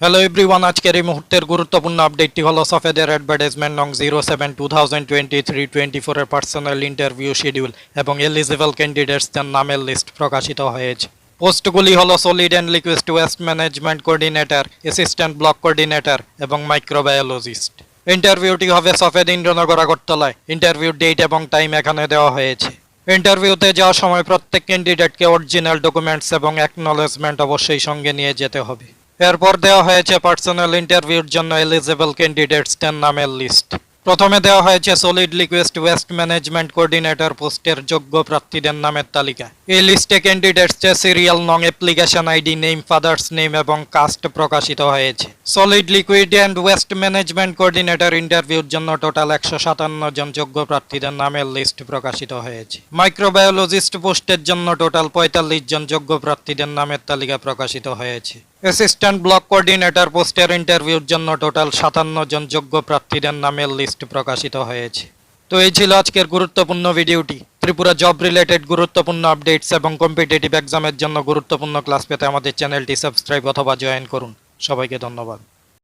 Hello everyone আজকের এই মুহূর্তের গুরুত্বপূর্ণ আপডেটটি হলো সফেদের অ্যাডভার্টাইজমেন্ট নং zero seven two thousand twenty three twenty ফোরের পার্সোনাল ইন্টারভিউ শিডিউল এবং এলিজিবল ক্যান্ডিডেটসদের নামের লিস্ট প্রকাশিত হয়েছে। পোস্টগুলি হলো solid and liquid waste management coordinator assistant block coordinator এবং মাইক্রোবায়োলজিস্ট ইন্টারভিউটি হবে সফেদ ইন্দ্রনগর, আগরতলায়। ইন্টারভিউ ডেট এবং টাইম এখানে দেওয়া হয়েছে। ইন্টারভিউতে যাওয়ার সময় প্রত্যেক ক্যান্ডিডেটকে অরিজিনাল ডকুমেন্টস এবং অ্যাকনলেজমেন্ট অবশ্যই সঙ্গে নিয়ে যেতে হবে। এরপর দেওয়া হয়েছে পার্সোনাল ইন্টারভিউর জন্য এলিজিবল ক্যান্ডিডেটসদের নামের লিস্ট প্রথমে দেওয়া হয়েছে solid liquid waste management coordinator পোস্টের যোগ্য প্রার্থীদের নামের তালিকা। এই লিস্টে ক্যান্ডিডেটসদের সিরিয়াল নং application ID name father's name এবং কাস্ট প্রকাশিত হয়েছে। Solid liquid and waste management coordinator ইন্টারভিউর জন্য টোটাল একশো সাতান্ন জন যোগ্য প্রার্থীদের নামের লিস্ট প্রকাশিত হয়েছে। মাইক্রোবায়োলজিস্ট পোস্টের জন্য টোটাল পঁয়তাল্লিশ জন যোগ্য প্রার্থীদের নামের তালিকা প্রকাশিত হয়েছে। অ্যাসিস্ট্যান্ট ব্লক কোঅর্ডিনেটর পোস্টের ইন্টারভিউর জন্য টোটাল সাতান্ন জন যোগ্য প্রার্থীদের নামের লিস্ট প্রকাশিত হয়েছে। তো এই ছিল আজকের গুরুত্বপূর্ণ ভিডিওটি ত্রিপুরা জব রিলেটেড গুরুত্বপূর্ণ আপডেটস এবং কম্পিটিটিভ এক্সামের জন্য গুরুত্বপূর্ণ ক্লাস পেতে আমাদের চ্যানেলটি সাবস্ক্রাইব অথবা জয়েন করুন। সবাইকে ধন্যবাদ।